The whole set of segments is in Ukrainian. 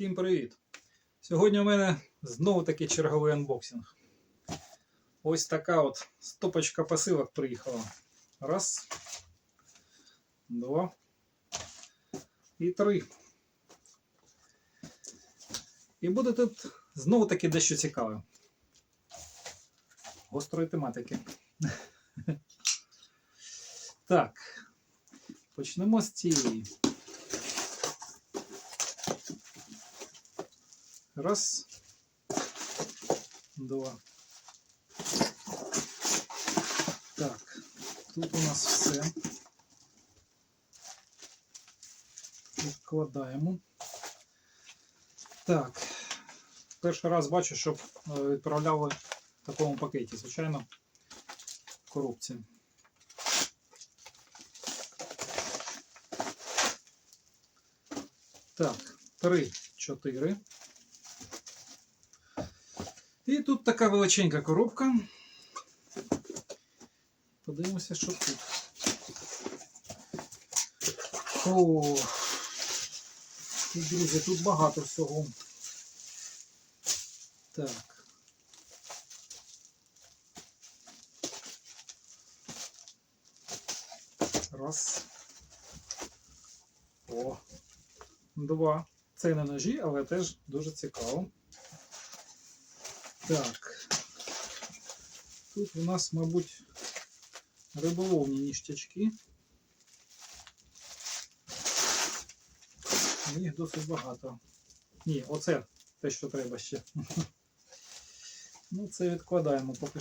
Всім привіт! Сьогодні у мене знову таки черговий анбоксинг. Ось така от стопочка посилок приїхала. Раз, два і три. І буде тут знову таки дещо цікаве. Гострої тематики. Так, почнемо з цієї. Раз, два. Так, тут у нас все. Відкладаємо. Так. Перший раз бачу, щоб е, відправляли в такому пакеті, звичайно, коробці. Так, три, чотири. І тут така величенька коробка. Подивимося, що тут. О, друзі, тут багато всього. Так. Раз. О. Два. Це не ножі, але теж дуже цікаво. Так. Тут у нас, мабуть, риболовні ніштячки. Їх досить багато. Ні, оце те, що треба ще. Ну, це відкладаємо поки.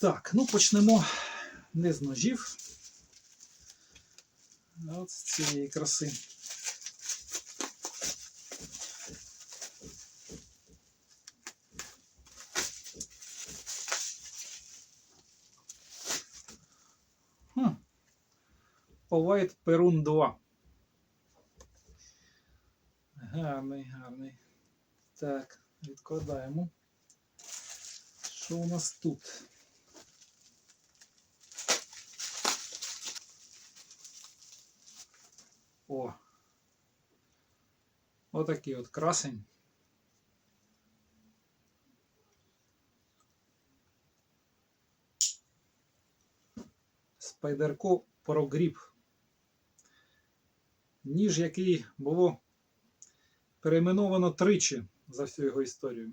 Так, ну почнемо не з ножів, а от з цієї краси. Polite Perun 2. Гарний, гарний. Так, відкладаємо. Що у нас тут? О! Отакий от красень. Спайдерко Прогріп. Ніж, який було перейменовано тричі за всю його історію.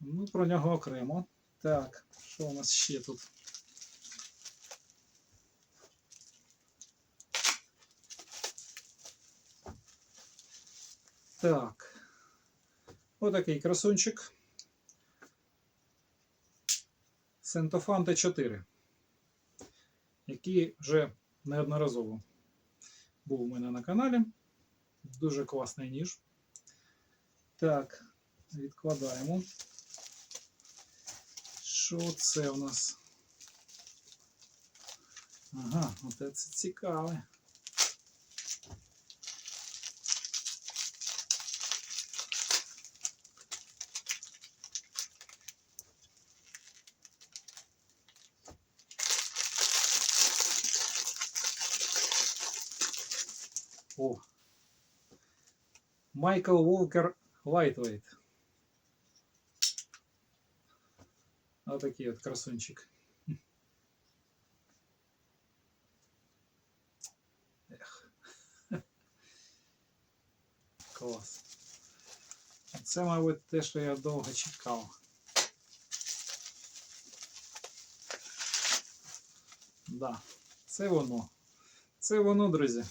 Ну, про нього окремо. Так, що у нас ще тут? Так. Отакий красунчик. Сентофан 4 який вже неодноразово був у мене на каналі. Дуже класний ніж. Так, відкладаємо. Що це у нас? Ага, оце це цікаве. О. Майкл Волкер Лайтвейт. Отакий от красунчик. Ех. Клас. Це, мабуть, те, що я довго чекав. Да, це воно. Це воно, друзі.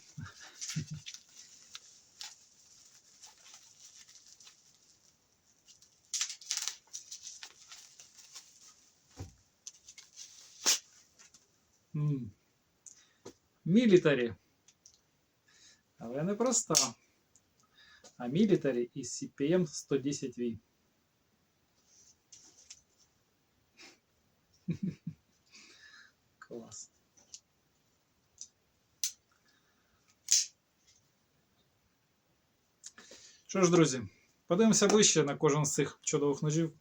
Мілітарі. Але не проста. А мілітарі із CPM 110V. Клас. Що ж, друзі, подивимося ближче на кожен з цих чудових ножів.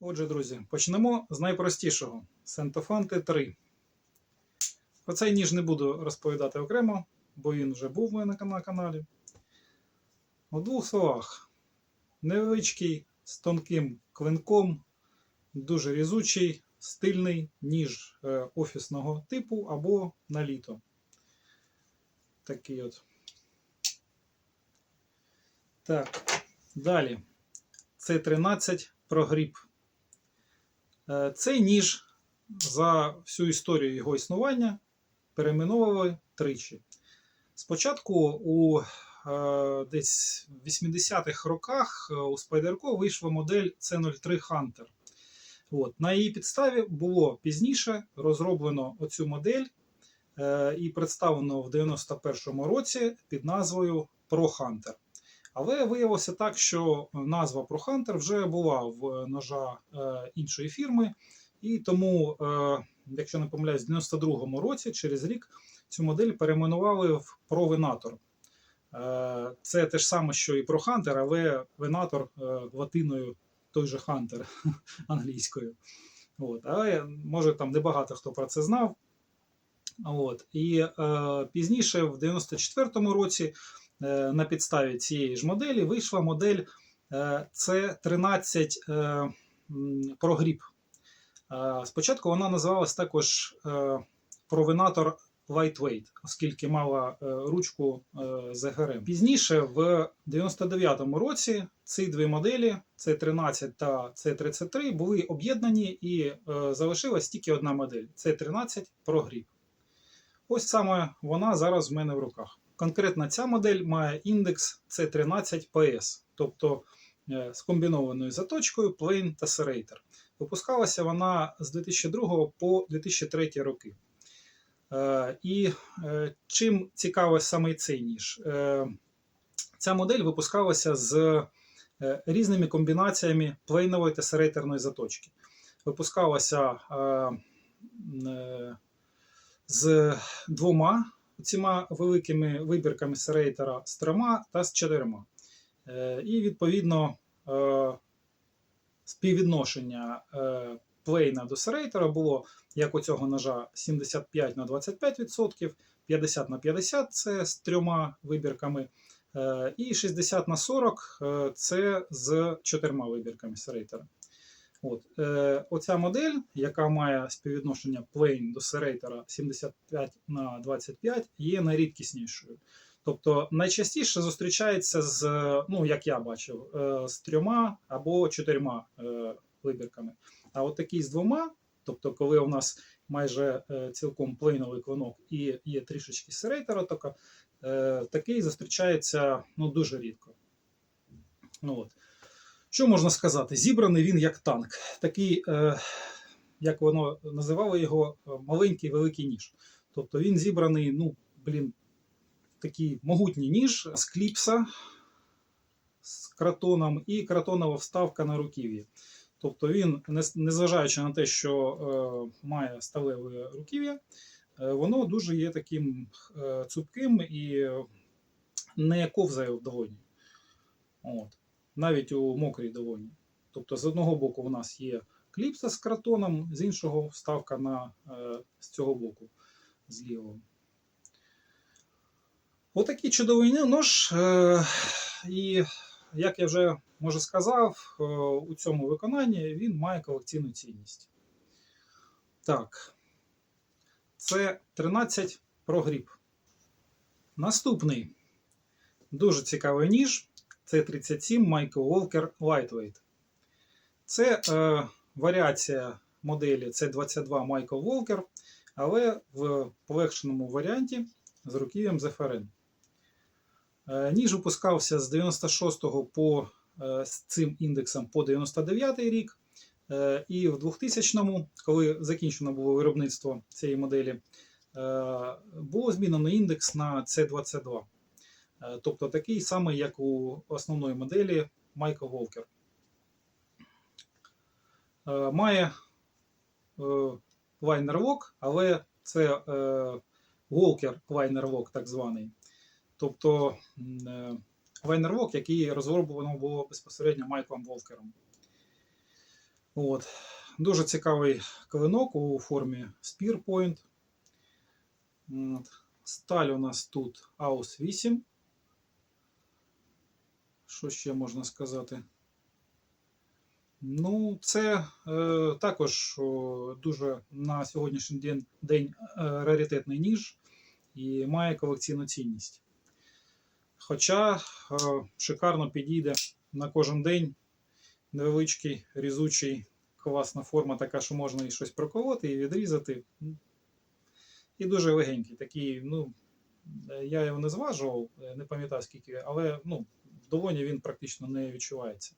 Отже, друзі, почнемо з найпростішого Сентофанте 3. Про цей ніж не буду розповідати окремо, бо він вже був у мене на каналі. У двох словах: невеличкий з тонким клинком, дуже різучий, стильний ніж е, офісного типу або на літо. Такий от. Так, далі. Це 13 прогріб. Е, Цей ніж за всю історію його існування перейменовували тричі. Спочатку у е, десь 80-х роках е, у Spyderco вийшла модель C03 Hunter. От. На її підставі було пізніше розроблено оцю модель і представлено в 91-му році під назвою Pro Hunter. Але виявилося так, що назва Pro Hunter вже була в ножа е, іншої фірми, і тому, е, якщо не помиляюсь, в 92-му році, через рік, цю модель перейменували в Pro Venator. Е, це те ж саме, що і Pro Hunter, але Venator е, латиною той же Hunter англійською. От. Але може там небагато хто про це знав. От. І е, пізніше, в 94-му році, е, на підставі цієї ж моделі вийшла модель е, C13 е, прогріб. Е, Спочатку вона називалась також е, Провеnator Lightweight, оскільки мала е, ручку е, ЗГРМ. Пізніше, в 99-му році, ці дві моделі C13 та C33 були об'єднані і е, залишилась тільки одна модель C13 прогріб. Ось саме вона зараз в мене в руках. Конкретно ця модель має індекс C13PS, тобто е, з комбінованою заточкою Plain та Serrator. Випускалася вона з 2002 по 2003 роки. Е, І е, чим цікавий саме цей ніж? Ця модель випускалася з різними комбінаціями плейнової та серейтерної заточки. Випускалася з двома цими великими вибірками серейтера з трьома та з чотирма. Е, І відповідно е, співвідношення е, плейна до серейтера було як у цього ножа 75 на 25%, 50 на 50 це з трьома вибірками, і 60 на 40 е, це з чотирма вибірками серейтера. От, е, Оця модель, яка має співвідношення плейн до серейтера 75 на 25, є найрідкіснішою. Тобто найчастіше зустрічається з, ну як я бачив, е, з трьома або чотирма е, вибірками. А от такий з двома, тобто, коли у нас майже е, цілком плейновий клинок і є трішечки серейтера, тока, такий зустрічається ну, дуже рідко. Ну, от. Що можна сказати? Зібраний він як танк. Такий, е, як воно називало його, е, маленький великий ніж. Тобто він зібраний, ну, блін, такий могутній ніж з кліпса з кратоном і кратонова вставка на руків'ї. Тобто він, незважаючи на те, що е, має сталеве руків'я, е, воно дуже є таким е, цупким і не ковзає в долоні. От. Навіть у мокрій долоні. Тобто, з одного боку, у нас є кліпса з кратоном, з іншого вставка на, е, з цього боку, з лівого. Отакий чудовий нож. Е, і як я вже може сказав, е, у цьому виконанні він має колекційну цінність. Так, це 13 прогріб. Наступний дуже цікавий ніж. Це 37 Michael Walker Lightweight. Це е, варіація моделі C22 Michael Walker, але в полегшеному варіанті з руків'ям ZFRN. Е, Ніж випускався з 96 по е, з цим індексом по 99 рік. Е, І в 2000-му, коли закінчено було виробництво цієї моделі, було змінено індекс на C22. Е, Тобто такий самий, як у основної моделі Michael Walker. Е, Має е, лайнер але це е, Walker лайнер так званий. Тобто м, е, лайнер лок, який розроблено було безпосередньо Майклом Волкером. От. Дуже цікавий клинок у формі Spear Point. Сталь у нас тут AUS 8. Що ще можна сказати? Ну, це е, також о, дуже на сьогоднішній день, день е, раритетний ніж і має колекційну цінність. Хоча е, шикарно підійде на кожен день невеличкий, різучий, класна форма, така, що можна і щось проколоти, і відрізати. І дуже легенький. Такий, ну, е, я його не зважував, е, не пам'ятаю скільки, але ну, долоні він практично не відчувається.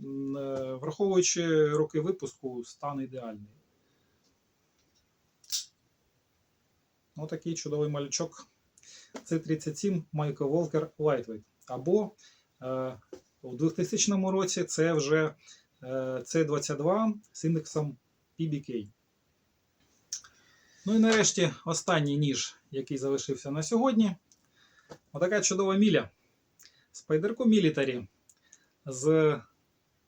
Е, Враховуючи роки випуску, стан ідеальний. Отакий чудовий малючок. Це 37 Майкл Волкер Lightweight. Або е, у 2000 році це вже е, C22 з індексом PBK. Ну і нарешті останній ніж, який залишився на сьогодні. Отака чудова міля. Спайдерко Military з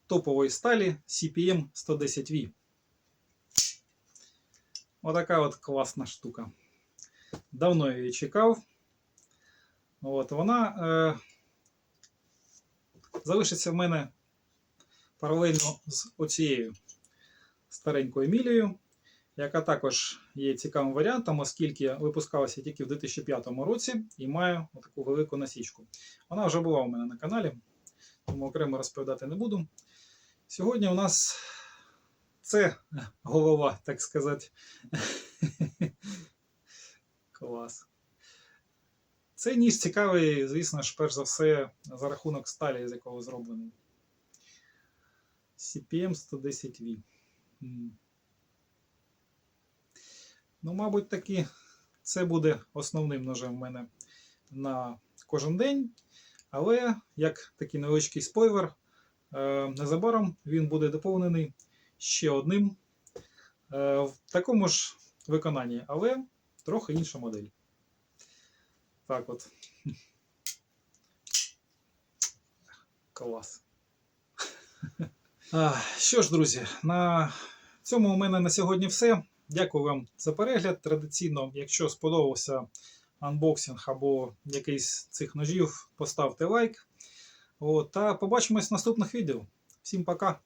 топової сталі CPM 110V. Отака от класна штука. Давно я її чекав. От, вона е, залишиться в мене паралельно з оцією старенькою мілею, яка також є цікавим варіантом, оскільки випускалася тільки в 2005 році і має таку велику насічку. Вона вже була у мене на каналі, тому окремо розповідати не буду. Сьогодні у нас це голова, так сказати. Клас. Цей ніж цікавий, звісно ж, перш за все, за рахунок сталі, з якого зроблений. CPM 110V. Ну, мабуть, таки це буде основним ножем в мене на кожен день. Але як такий невеличкий спойлер, е, незабаром він буде доповнений ще одним е, в такому ж виконанні, але трохи інша модель. Так от. Клас. Що ж, друзі, на цьому у мене на сьогодні все. Дякую вам за перегляд. Традиційно, якщо сподобався анбоксинг або якийсь цих ножів, поставте лайк. От, та побачимось в наступних відео. Всім пока!